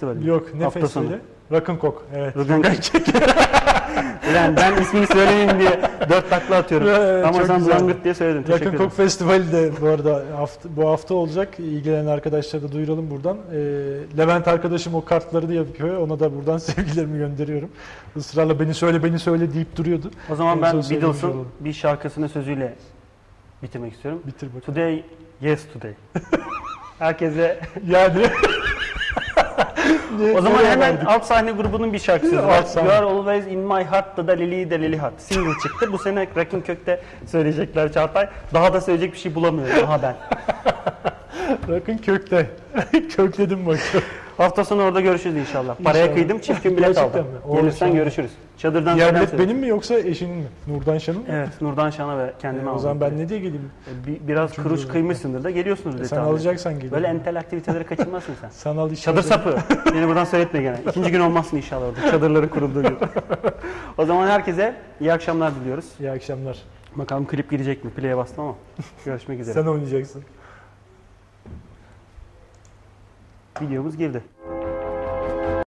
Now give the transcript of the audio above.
Festivali. Yok ne Hafta festivali? Rock'n'Cock. Evet. Rogan Ulan ben ismini söylemeyeyim diye dört takla atıyorum. Evet, Ama sen. Zangırt diye söyledin. Teşekkür ederim. Rock'n'Cock Festivali de bu arada hafta, bu hafta olacak. İlgilenen arkadaşlara da duyuralım buradan. Ee, Levent arkadaşım o kartları da yapıyor. Ona da buradan sevgilerimi gönderiyorum. Israrla beni söyle beni söyle deyip duruyordu. O zaman En ben Beatles'ın olalım. bir şarkısının sözüyle bitirmek istiyorum. Bitir bakalım. Today, yes today. Herkese Yani. O zaman hemen alt sahne grubunun bir şarkısı var. You are always in my heart da Lili de Lili Hat. Single çıktı. Bu sene Rakin Kök'te söyleyecekler Çağatay. Daha da söyleyecek bir şey bulamıyorum. Daha ben. Rock'ın kökte. Kökledim bak. Hafta sonu orada görüşürüz inşallah. Paraya İnşallah. kıydım. Çift gün bilet Gerçekten aldım. mi? Oo, Gelirsen görüşürüz. Çadırdan selam bilet söyle. benim mi yoksa eşinin mi? Nurdan Şan'ın mı? Evet. Nurdan Şan'a ve kendime o aldım. zaman ben ne diye geleyim? E, bi- Biraz Üçüncü kuruş olarak. kıymışsındır da geliyorsunuz E, dedi sen tahmin. alacaksan geleyim. Böyle entel aktiviteleri kaçırmazsın sen. Sanal iş Çadır sapı. Beni buradan söyletme gene. İkinci gün olmazsın inşallah orada. Çadırların kurulduğu gün. o zaman herkese iyi akşamlar diliyoruz. İyi akşamlar. Bakalım klip girecek mi? Play'e bastım ama. Görüşmek üzere. Sen oynayacaksın. Videomuz girdi.